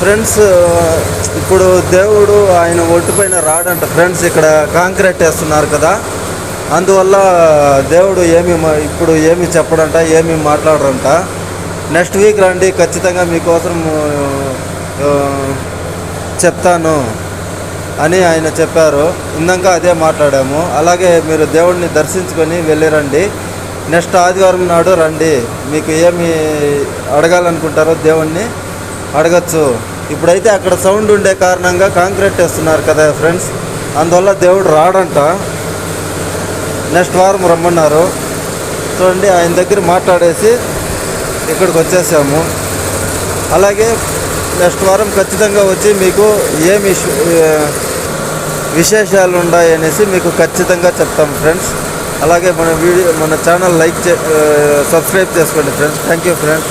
Friends ఇప్పుడు దేవుడు ఆయన ఒట్టు పైన రాడంట. ఫ్రెండ్స్ ఇక్కడ కాంక్రీట్ వేస్తున్నారు కదా. అందువల్ల దేవుడు ఏమి మా- ఇప్పుడు ఏమి చెప్పడంట ఏమి మాట్లాడరంట. నెక్స్ట్ వీక్ రండి ఖచ్చితంగా మీకోసం చెప్తాను అని ఆయన చెప్పారు. ఇందాక అదే మాట్లాడాము. అలాగే మీరు దేవుడిని దర్శించుకొని వెళ్ళిరండి. నెక్స్ట్ ఆదివారం నాడు రండి. మీకు ఏమి అడగాలనుకుంటారో దేవుణ్ణి అడగచ్చు. ఇప్పుడైతే అక్కడ సౌండ్ ఉండే కారణంగా కాంక్రీట్ వేస్తున్నారు కదా ఫ్రెండ్స్ అందువల్ల దేవుడు రాడంట. నెక్స్ట్ వారం రమ్మన్నారు. చూడండి ఆయన దగ్గర మాట్లాడేసి ఇక్కడికి వచ్చేసాము. అలాగే నెక్స్ట్ వారం ఖచ్చితంగా వచ్చి మీకు ఏమి విశేషాలు ఉన్నాయి అనేసి మీకు ఖచ్చితంగా చెప్తాం ఫ్రెండ్స్ అలాగే మన వీడియో మన ఛానల్ లైక్ చే సబ్స్క్రైబ్ చేసుకోండి ఫ్రెండ్స్ థ్యాంక్ యూ ఫ్రెండ్స్